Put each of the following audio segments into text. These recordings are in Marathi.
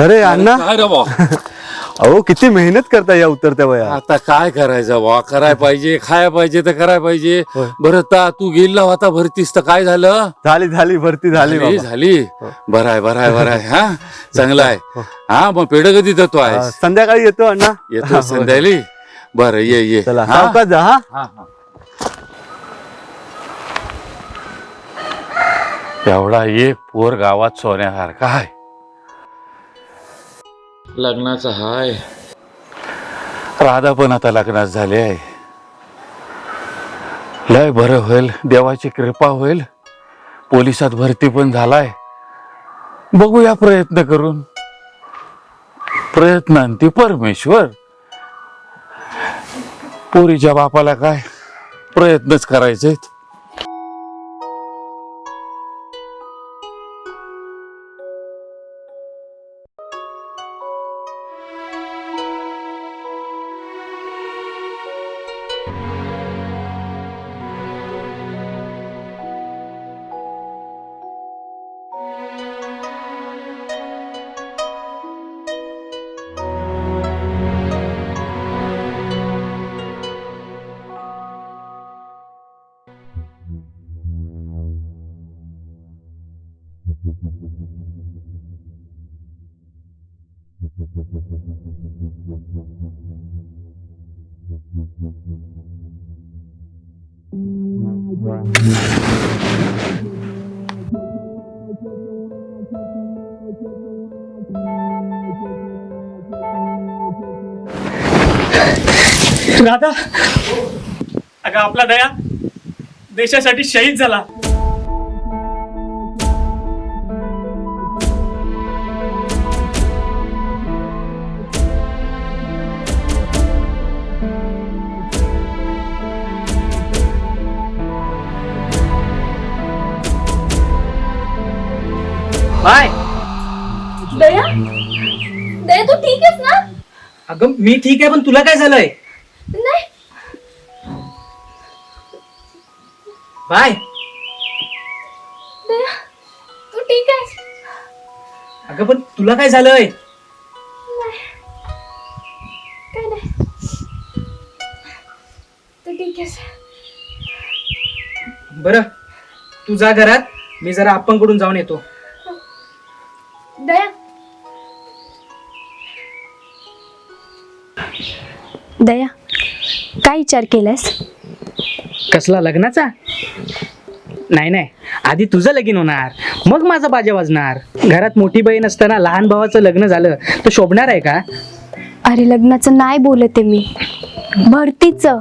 अरे अण्णा. काय रे बा? अहो किती मेहनत करता या उतरत्या वया. आता काय करायचं बा? कराय पाहिजे खाय पाहिजे तर कराय पाहिजे. होय. बरं ता तू गेला होता भरतीस तर काय झालं? झाली झाली भरती झाली झाली बाबा. झाली. बरं आहे बरं आहे बरं आहे हा? चांगलं आहे. हो. हा मग पेढ कधी देतो हा, आहे संध्याकाळी येतो अण्णा. येतो संध्याकाळी? बरं ये ये. चला हा? सावकाश जा हा. हा, हा. एवढा एक पोर गावात सोन्यासारखा आहे. लग्नाचा हाय. राधा पण आता लग्नात झाले आहे. लय बरं होईल देवाची कृपा होईल. पोलिसात भरती पण झालाय. बघूया प्रयत्न करून. प्रयत्नांती परमेश्वर. पोरीच्या बापाला काय? प्रयत्नच करायचे राधा अगं आपला दया देशासाठी शहीद झाला. बाय. दया? दया तू ठीक आहेस ना? अगं मी ठीक आहे पण तुला काय झालंय? नाही. बाय. दया तू ठीक आहेस? अगं पण तुला काय झालंय? नाही. काय नाही. तू ठीक आहेस? बरं. तू जा घरात. मी जरा आपणकडून जाऊन येतो. दया. दया काय विचार केलास कसला लग्नाचा? नाही नाही. आधी तुझं लगीन होणार मग माझा बाजा वाजणार. घरात मोठी बहीण असताना लहान भावाचं लग्न झालं तर शोभणार आहे का? अरे लग्नाचं नाही बोलते मी. भरतीचं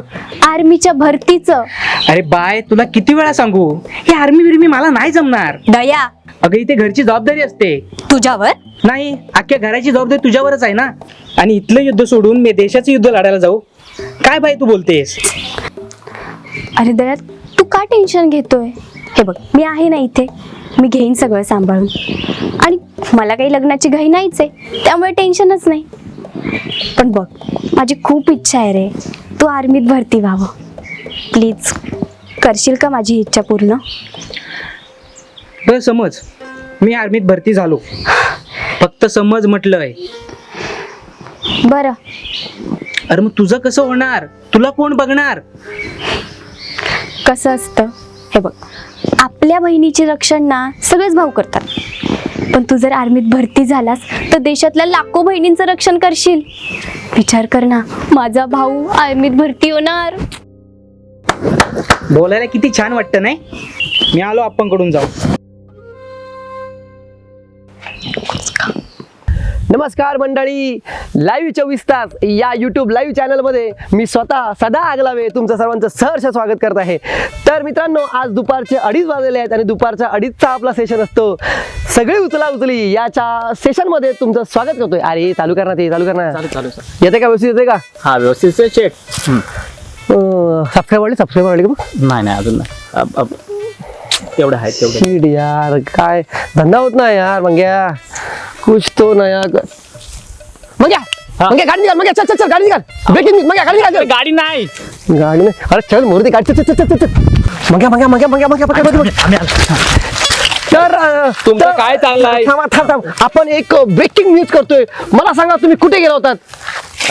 आर्मीच्या भरतीचं. अरे बाय तुला किती वेळा सांगू? हे आर्मी बिर्मी मला नाही जमणार. दया अगं इथे घरची जबाबदारी असते. तुझ्यावर? नाही अख्ख्या घराची जबाबदारी तुझ्यावरच आहे ना? आणि इथलं युद्ध सोडून मी देशाचं युद्ध लढायला जाऊ. काय बाई तू बोलतेस? अरे दया तू का टेन्शन घेतोय? हे बघ मी आहे ना इथे. मी घेईन सगळं सांभाळून. आणि मला काही लग्नाची घाई नाहीच आहे. त्यामुळे टेन्शनच नाही. पण बघ माझी खूप इच्छा आहे रे. तू आर्मीत भरती व्हावं. प्लीज करशील का माझी इच्छा पूर्ण? बरं समज मी आर्मीत भरती झालो. फक्त समज म्हटलंय. बरं. अरे मग तुझं कसं होणार? तुला कोण बघणार? कसं असतं? हे बघ आपल्या बहिणीचे रक्षण ना सगळेच भाऊ करतात. पण तू जर आर्मीत भरती झालास तर देशातल्या लाखो बहिणींचं रक्षण करशील. विचार कर ना माझा भाऊ आर्मीत भरती होणार. बोलायला किती छान वाटतं नाही? मी आलो आपणकडून जाऊ. नमस्कार मंडळी. लाईव्ह चोवीस तास या यूट्यूब लाईव्ह चॅनलमध्ये मी स्वतः सदा आगलावे तुमचं सर्वांचं सहर्ष स्वागत करत आहे. तर मित्रांनो आज दुपारचे अडीच वाजलेले आहेत आणि दुपारच्या अडीचचा आपला सेशन असतो. सगळी उचला उचली याच्या सेशनमध्ये तुमचं स्वागत करतोय. अरे चालू करणार ते चालू करणार चालू चालू सर येते का व्यवस्थित येते का? हा व्यवस्थित चेक सबस्क्राईब वाढले सबस्क्राईब वाढले का? नाही नाही अजून नाही. तेवढे आहेत तेवढे. शीट यार काय धंदा होत नाही यार मंग्या. कुछ तो नया कर। मंग्या मंग्या गाडी निघाल मंग्या चल चल चल गाडी निघाल. ब्रेकिंग मंग्या गाडी निघाल. चल. गाडी नाही. गाडी नाही. अरे चल मोरती गाडी चल चल चल चल चल. मंग्या मंग्या मंग्या मंग्या मंग्या पकड पकड, पकड तर अं, तुमचं तर- काय चाललंय? थांबा थांब थांब. आपण एक ब्रेकिंग न्यूज करतोय. मला सांगा तुम्ही कुठे गेला होतात?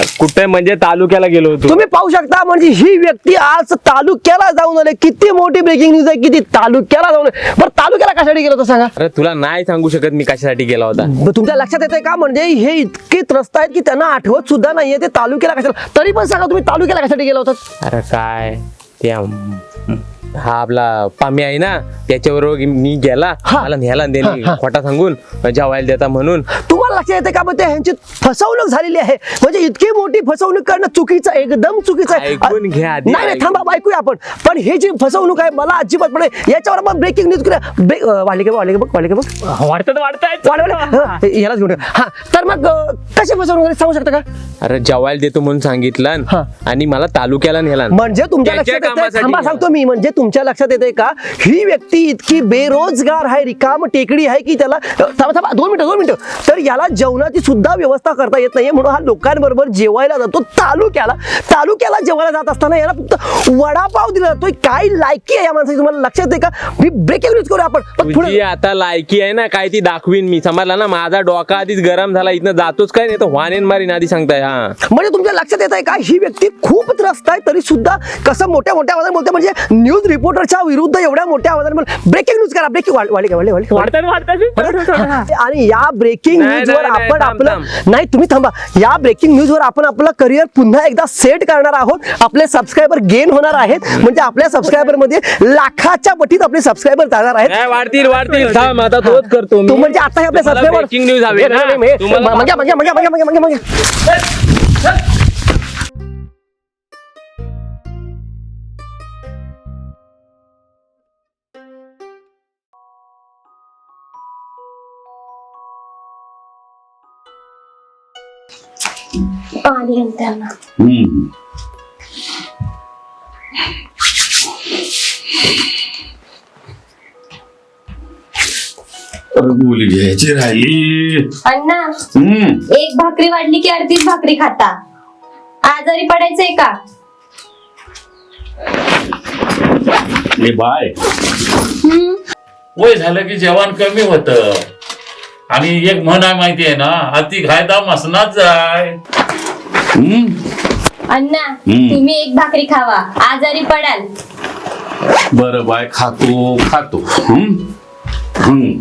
कुठे म्हणजे तालुक्याला गेलो होतो. तुम्ही पाहू शकता म्हणजे ही व्यक्ती आज तालुक्याला जाऊन आले. किती मोठी ब्रेकिंग न्यूज आहे किती तालुक्याला जाऊन आले. बरं तालुक्याला कशासाठी गेलो होता सांगा? अरे तुला नाही सांगू शकत मी कशासाठी गेला होता. ब- तुमच्या लक्षात येते का? म्हणजे हे इतके त्रस्त आहेत की त्यांना आठवत सुद्धा नाहीये ते तालुक्याला कशाला. तरी पण सांगा तुम्ही तालुक्याला कशासाठी गेला होता? अरे काय? ते आम- हा आपला पामी आहे ना त्याच्याबरोबर मी गेला हा. मला न्यायला हा, त्यांनी हा. खोटा सांगून जेवायला देता म्हणून तुम्हाला लक्षात येते का म्हणजे ह्यांची फसवणूक झालेली आहे म्हणजे इतकी मोठी फसवणूक करणं चुकीचं आहे, एकदम चुकीचं आहे ऐकून घ्या आधी, नाही नाही ऐकून. थांबा ऐकूया आपण पण ही जी फसवणूक आहे मला अजिबात पडे याच्यावर आपण ब्रेकिंग न्यूज करूया ब्रेक वाढले का वाढले का बघ वाढले का बघ वाढतात वाढतायत वाढवले हं, यालाच घेऊन. हा तर मग अं, कशी फसवणूक झाली सांगू शकता का अरे जेवायला देतो म्हणून सांगितलं हा. आणि मला तालुक्याला नेला म्हणजे तुमच्या त्याच्या लक्षात कामासाठी थांबा गेला. सांगतो मी म्हणजे तुमच्या लक्षात येते का? ही व्यक्ती इतकी बेरोजगार आहे रिकाम टेकडी आहे की त्याला थांबा थांबा दोन मिनिटं दोन मिनिटं. तर याला जेवणाची सुद्धा व्यवस्था करता येत नाहीये. म्हणून हा लोकांबरोबर जेवायला जातो. तालुक्याला तालुक्याला जेवायला जात असताना याला फक्त वडापाव दिला जातोय. काय लायकी आहे या माणसाची? तुम्हाला लक्षात येते का? मी ब्रेकिंग न्यूज करू आपण. पुढे आता लायकी आहे ना काय ती दाखवीन मी. समजला ना माझा डोका आधीच गरम झाला इथनं जातोच काय नाही तर वानेन मारीन आधी सांगताय हा. म्हणजे तुमच्या लक्षात येत आहे का? ही व्यक्ती खूप त्रस्त आहे तरी सुद्धा कसं मोठ्या मोठ्या बोलते म्हणजे न्यूज रिपोर्टरच्या विरुद्ध एवढ्या मोठ्या आवाजाने ब्रेकिंग न्यूज करा ब्रेकिंग वाढले आणि या ब्रेकिंग न्यूज वर आपण आपलं नाही तुम्ही थांबा. या ब्रेकिंग न्यूज वर आपण आपलं करिअर पुन्हा एकदा सेट करणार आहोत. आपले सबस्क्रायबर गेन होणार आहेत. म्हणजे आपल्या सबस्क्रायबरमध्ये लाखाच्या पटीत आपले सबस्क्रायबर जाणार आहेत. वाढतील वाढतील. थांब आता तोच करतो मी. तू म्हणजे आता हे आपले सबस्क्रायबर breaking news हवी ना? तुम्हाला- मागे मागे मागे मागे. मागे मागे मागे पाणी आणि त्यांना बोली घ्यायची राहिली. अण्णा हम्म. एक भाकरी वाढली की अर्धीच भाकरी खाता. आजारी पडायचंय का? हे बाय. हम्म. वय झालं की जेवण कमी होत. आणि एक म्हण आहे माहिती आहे ना अति घायदा मसनात जाय. हम्म अण्णा हम्म. तुम्ही एक भाकरी खावा. आजारी पडाल. बरं बाय. खातो खातो. हम्म. हम्म.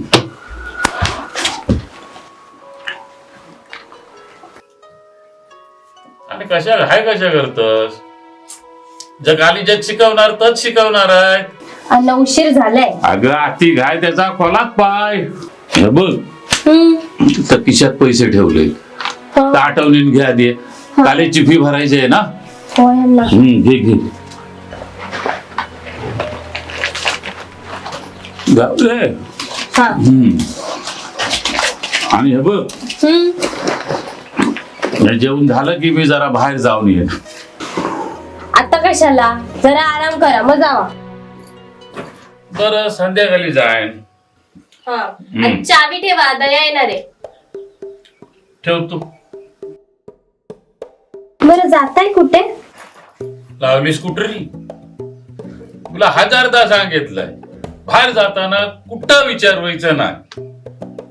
आणि कशा हाय कशा करतस? जगाली जग शिकवणार तच शिकवणार आहे. अण्णा उशीर झालाय. अगं आती घाय त्याचा खोलात पाय. हे बघ. हम्म. तर खिशात पैसे ठेवले. हो. तर आठवणीने घ्या दे कालेजची फी भरायची आहे ना? होय अण्णा हम्म घे घे. जाऊ दे. हा. हम्म. आणि हे बघ. हम्म. हे जेवण झालं की मी जरा बाहेर जाऊन ये आता कशाला? जरा आराम करा मग जावा बरं संध्याकाळी हा. आणि चावी ठेवा दया येणार. आहे ठेवतो. बरं जाताय कुठे? लावली स्कूटरी तुला हजारदा सांगितलंय बाहेर जाताना कुठं विचारवायचं नाही.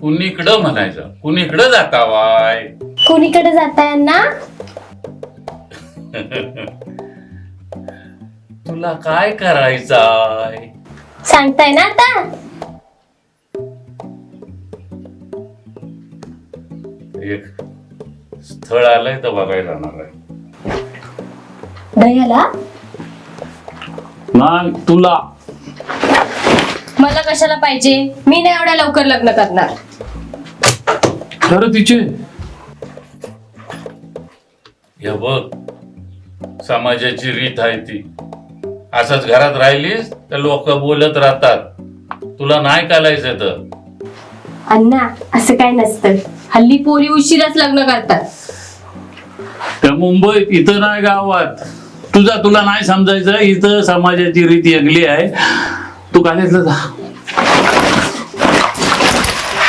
कुणीकडं म्हणायचं कुणीकडं जातावाय? कोणीकडे जाताय अण्णा? तुला काय करायचंय? सांगताय ना आता. एक स्थळ आलंय तर बघायला जाणार आहे. नाही तुला. मला कशाला पाहिजे? मी नाही एवढ्या लवकर लग्न करणार. खरं तिचे. हे बघ समाजाची रीत आहे ती. असंच घरात राहिलीस तर लोक बोलत राहतात. तुला नाही कालायचं तर. अण्णा असं काय नसतं. हल्ली पोरी उशिराच लग्न करतात. त्या मुंबईत इथं नाही गावात. तुझा तुला नाही समजायचं इथं समाजाची रीती अगली आहे. तू कालेजला जा?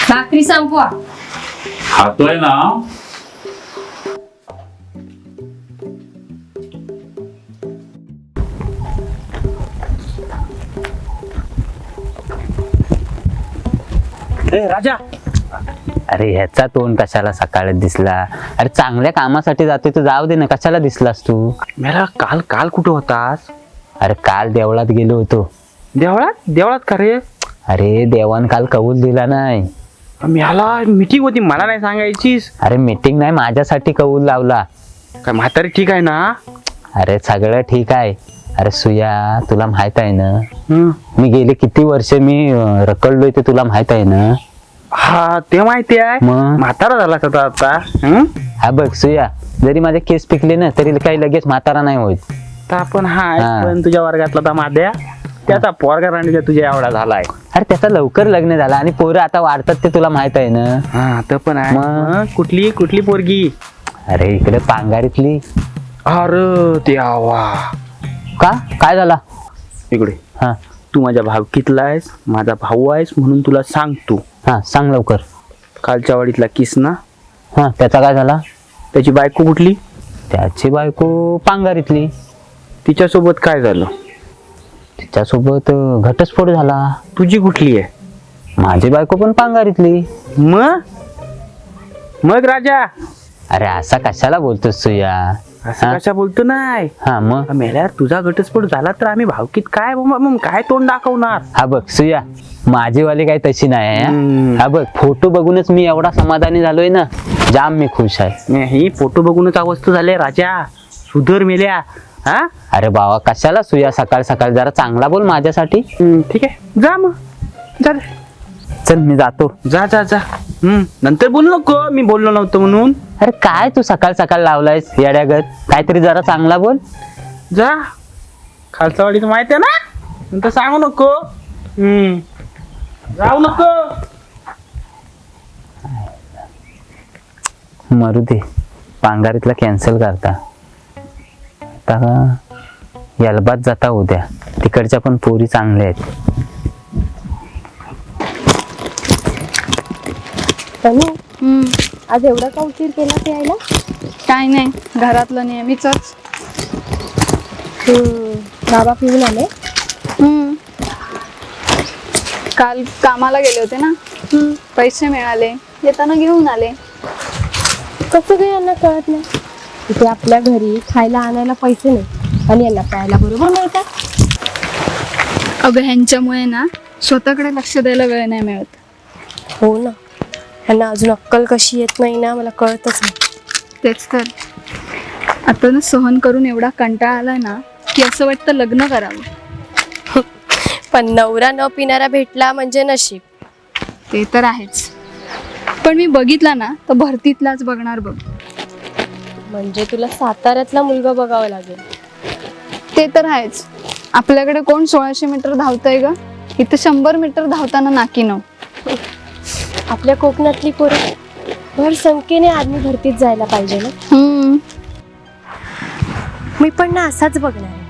भाकरी संपवा. खातोय ना. राजा. अरे ह्याचा तोंड कशाला सकाळी दिसला? अरे चांगल्या कामासाठी जातोय तर जाऊ दे ना कशाला दिसलास तू? मला काल काल कुठं होतास? अरे काल देवळात गेलो होतो. देवळात? देवळात का रे? अरे देवान काल कबूल दिला नाही. मला मीटिंग होती मला नाही सांगायचीस. अरे मीटिंग नाही माझ्यासाठी कबूल लावला. काय म्हातारी ठीक आहे ना? अरे सगळं ठीक आहे. अरे सुया तुला माहीत आहे ना? हं. मी गेले किती वर्ष मी अं, रखडलोय ते तुला माहीत आहे ना? हा ते माहिती आहे. मग? म्हातारा झाला आता आता. हं? हा बघ सुया जरी माझे केस पिकले ना तरी काही लगेच म्हातारा नाही होत तर आपण हाय हा. पण तुझ्या वर्गातला तर माद्या. त्याचा पोरगा राणीचा तुझ्या एवढा झालाय. अरे त्याचा लवकर लग्न झाला आणि पोरं आता वाढतात ते तुला माहीत आहे ना? हा तर पण आहे. मग? मग कुठली कुठली पोरगी? अरे इकडे पांगारीतली अरे ते आवा का? काय झाला? इकडे. हा. तू माझ्या भावकीतला आहेस माझा भाऊ आहेस म्हणून तुला सांगतो. हा सांग लवकर. कालच्या वाडीतला किस ना? हा त्याचा काय झाला? त्याची बायको कुठली? त्याची बायको पांगारीतली. तिच्यासोबत काय झालं? तिच्यासोबत अं, घटस्फोट झाला. तुझी कुठली आहे? माझी बायको पण पांगारीतली. मग? मग राजा? अरे असा कशाला बोलतोस तू या? असं हा? कशा बोलतो नाही? हा मग? मेल्यावर तुझा घटस्फोट झाला तर आम्ही भावकीत काय मग काय तोंड दाखवणार? हा बघ सुया. माझी वाली काही तशी नाही आहे. हा? बघ फोटो बघूनच मी एवढा समाधानी झालोय ना. जाम मी खुश आहे. ही फोटो बघूनच अवस्था झाले राजा. सुधर मेल्या हा? अरे बाबा कशाला सुया सकाळ सकाळ? जरा चांगला बोल माझ्यासाठी. ठीक आहे. जा मग. जा. चल मी जातो. जा जा जा. हम्म, नंतर बोल नको. मी बोललो नव्हतो म्हणून. अरे काय तू सकाळ सकाळ लावलायस येड्यागत? काहीतरी जरा चांगला बोल. जा. खालचा वाडीचं माहिती आहे ना? नंतर सांगू नको. हम्म. जाऊ नको. मरू दे. पांगारीतला कॅन्सल करता. आता यलबाद जाता उद्या. तिकडच्या पण पोरी चांगल्या आहेत. तनू आज एवढा का उशीर केला ते यायला काय नाही. घरातलं नेहमीच बाबा पिऊन आले? काल कामाला गेले होते ना? पैसे मिळाले येताना घेऊन आले. कसं काही यांना कळत नाही. इथे आपल्या घरी खायला आणायला पैसे नाही. आणि यांना प्यायला बरोबर मिळतात. अगं ह्यांच्यामुळे ना स्वतःकडे लक्ष द्यायला वेळ नाही मिळत. हो ना. यांना अजून अक्कल कशी येत नाही ना मला कळतच नाही. तेच तर. आता ना सहन करून एवढा कंटाळा आलाय ना की असं वाटतं लग्न करावं. पण नवरा न पिणारा भेटला म्हणजे नशीब. ते तर आहेच. पण मी बघितला ना तर भरतीतलाच बघणार बघ. म्हणजे तुला साताऱ्यातला मुलगा बघावा लागेल. ते तर आहेच. आपल्याकडे कोण सोळाशे मीटर धावतंय ग? इथे शंभर मीटर धावताना नाकी नव. आपल्या कोकणातली पोरं भर संख्येने आर्मी भरतीत जायला पाहिजे ना? हम्म. मी पण ना असाच बघणार आहे.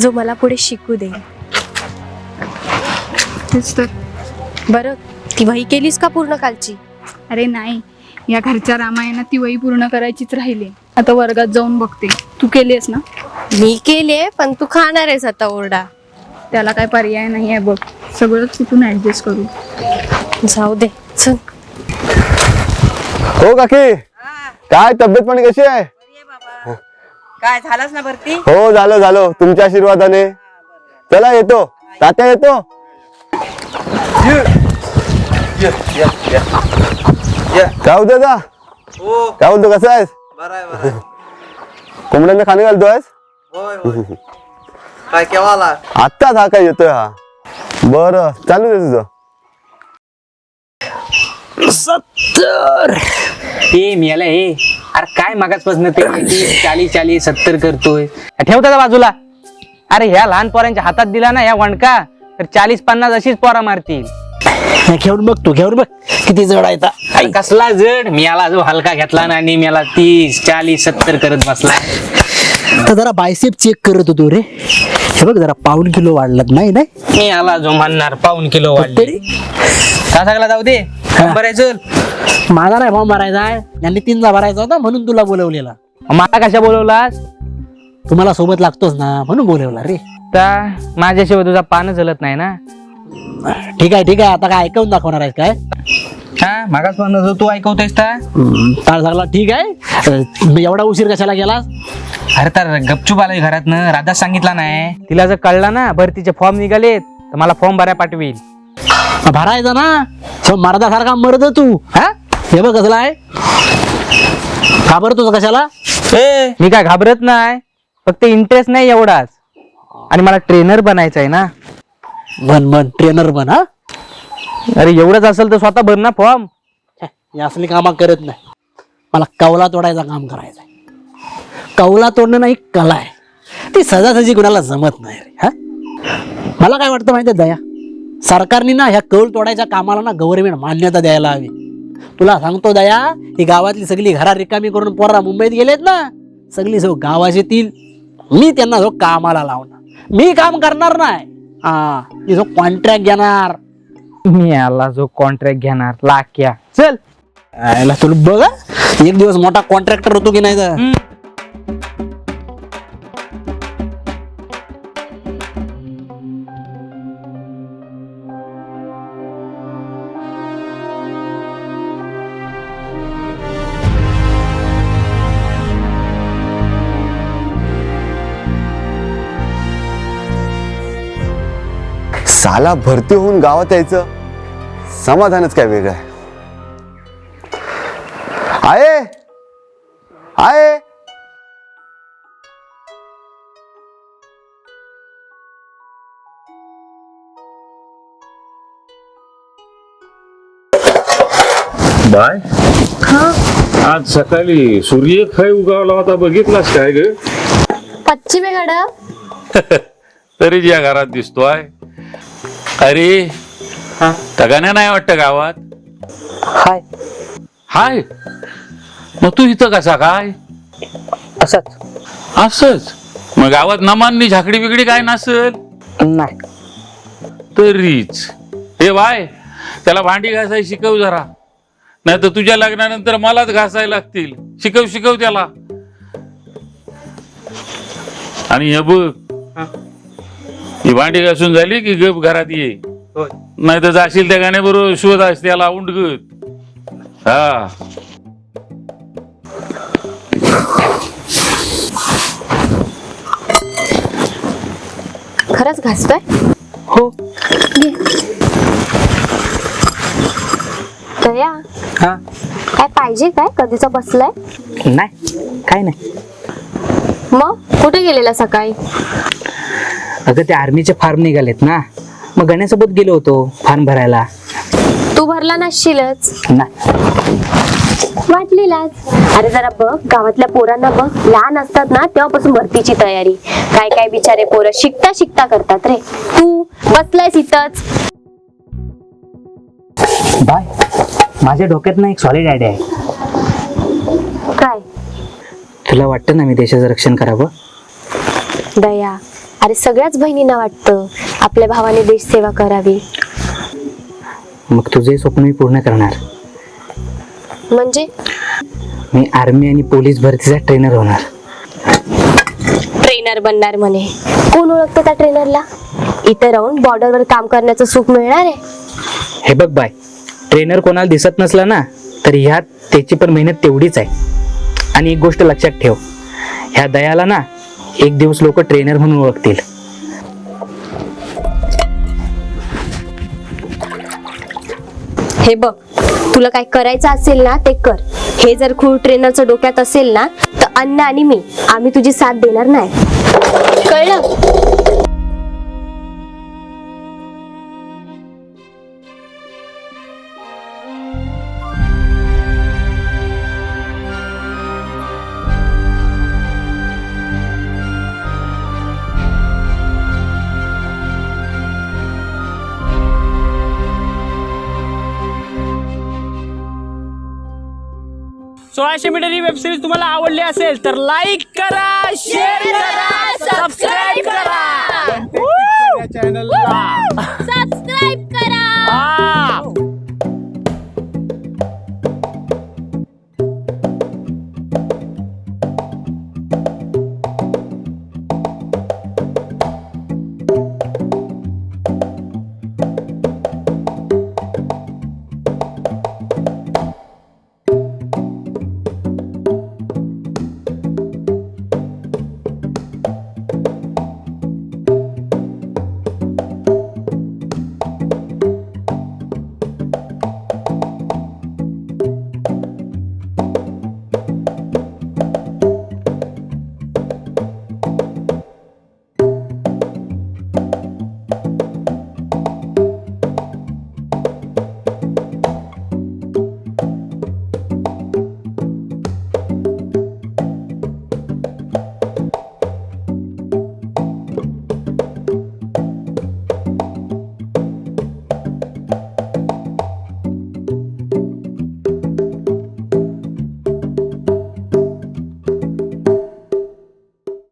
जो मला पुढे शिकू देईल. तेच तर. बरं ती वही केलीस का पूर्ण कालची? अरे नाही या घरच्या रामायणात ती वही पूर्ण करायचीच राहिली. आता वर्गात जाऊन बघते. तू केलीस ना? मी केलीये पण तू खाणार आहेस आता ओरडा. त्याला काय पर्याय नाही आहे बघ. सगळंच कुठून ऍडजस्ट करू. जाऊ दे चल. हो काकी. काय तब्येत पाणी कशी आहे? काय झालंच ना भरती? हो झालं झालं. तुमच्या आशीर्वादाने. चला येतो. तात्या येतो. काय होतं दादा हो. काय बोलतो कसं आहेस? बरं आहे बरं आहे. कोंबड्यांना खाणे घालतोय होय होय. काय केव्हा आला? आत्ताच हा काय येतोय हा. बरं चालू दे तुझं. सत्तर. ए मेला ए. अरे काय मागासपासून ते तीस, चाळीस चाळीस सत्तर करतोय. ठेव त्याला बाजूला. अरे ह्या लहान पोरांच्या हातात दिला ना ह्या वणका. तर चाळीस पन्नास अशीच पोरा मारतील. घेऊन बघ तू घेऊन बघ किती जड आहे ता. कसला जड? मी याला जो हलका घेतला ना आणि मला तीस चाळीस सत्तर करत बसला. तर जरा बायसेप चेक करत होतो रे. हे बघ जरा पाऊन किलो वाढलात नाही नाही? मी याला जो म्हणणार पाऊन किलो वाढली. तरी? का सगळा जाऊ दे? चल माझा नाही भाऊ मारायचा आहे. यांनी तीनदा भरायचा होता म्हणून तुला बोलवलेला. मला कशा बोलवलास? तुम्हाला सोबत लागतोच ना म्हणून बोलवला रे. तर माझ्याशिवाय तुझा पान चलत नाही ना? ठीक आहे ठीक आहे. आता काय ऐकवून दाखवणार आहेस काय? हा मागासपासून तू ऐकवतोयस का ताळ झाला. ठीक आहे. अं, एवढा उशीर कशाला गेलास? अरे तर गपचूप आलोय घरातनं. राधा सांगितला नाही. तिला जर कळला ना भरतीचे फॉर्म निघालेत तर मला फॉर्म भरायला पाठवील. भरायचा ना? छो मर्दासारखा मर्द तू. हा? हे बघ कसला आहे. का बरं तुझं कशाला मी काय घाबरत नाही. फक्त इंटरेस्ट नाही एवढाच. आणि मला ट्रेनर बनायचं आहे ना. बन बन ट्रेनर बन हा? अरे एवढंच असेल तर स्वतः भर ना फॉर्म हे असली कामं करत नाही. मला कवला तोडायचं काम करायचं आहे कवला तोडणं नाही कला आहे. ती सहजासहजी कुणाला जमत नाही रे हा? मला काय वाटतं माहिती दया? सरकारने ना ह्या कौल तोडायच्या कामाला ना गव्हर्नमेंट मान्यता द्यायला हवी. तुला सांगतो दया ही गावातली सगळी घरा रिकामी करून पोरा मुंबईत गेलेत ना सगळी सो गावात येतील. मी त्यांना जो कामाला लावणार. मी काम करणार नाही. हा जो कॉन्ट्रॅक्ट घेणार. मी आला जो कॉन्ट्रॅक्ट घेणार लाख्या चल. याला तुला बघ हा. एक दिवस मोठा कॉन्ट्रॅक्टर होतो की नाही तर. साला भरती होऊन गावात यायचं. समाधानच काय वेगळं आहे. आहे आहे बाय. आज सकाळी सूर्य खाय उगावला होता बघितलास काय ग? पश्चिम आहे गड तरी या घरात दिसतोय. अरे तगाण्या नाही वाटत गावात? हाय. हाय? मग तू इथं कसा काय? असंच. असच? मग गावात नमाननी झाकडी बिगडी काय नसल? नाही. तरीच. हे बाय त्याला भांडी घासाय शिकव जरा. नाही तर तुझ्या लग्नानंतर मलाच घासायला लागतील. शिकव शिकव त्याला. आणि हे बघ ही. भांडी घासून झाली की गप घरात ये. नाही तर जाशील त्या गाण्याबरोबर शोध असते त्याला उंडगत. हा. खरंच घासतोय? हो. दया हा. काय पाहिजे काय? कधीचा बसलाय? नाही काय नाही. मग कुठे गेलेला सकाळी? अगं ते आर्मीचे फार्म निघालेत ना. मग गण्यासोबत गेलो होतो फार्म भरायला. तू भरला नसशीलच. वाटलेलाच. अरे जरा बघ गावातल्या पोरांना बघ. लहान असतात ना तेव्हापासून भरतीची तयारी. काय काय बिचारे पोरं शिकता शिकता करतात रे. तू बसलायस इथंच. बाय. माझ्या डोक्यात ना एक सॉलिड आयडिया आहे. काय? तुला वाटतं ना मी देशाचं रक्षण करावं? दया. अरे सगळ्याच बहिणींना वाटतं आपल्या भावाने देश सेवा करावी. मग तुझे स्वप्न मी पूर्ण करणार. म्हणजे? मी आर्मी आणि पोलीस भरतीचा ट्रेनर होणार. ट्रेनर बनणार म्हणे. कोण ओळखतं त्या ट्रेनरला? इथं राहून बॉर्डरवर काम करण्याचं सुख मिळणार आहे. हे बघ बाय ट्रेनर कोणाला दिसत नसला ना तर ह्यात त्याची पण मेहनत तेवढीच आहे. आणि एक गोष्ट लक्षात ठेव ह्या दयाला ना एक दिवस लोक ट्रेनर म्हणून ओळखतील. हे बघ तुला काय करायचं असेल ना ते कर. हे जर खूळ ट्रेनरचं डोक्यात असेल ना तर अन्न आणि मी आम्ही तुझी साथ देणार नाही. कळलं? सोळाशे मीटर ही वेबसिरीज तुम्हाला आवडली असेल तर लाईक करा शेअर करा सबस्क्राईब करा. चॅनल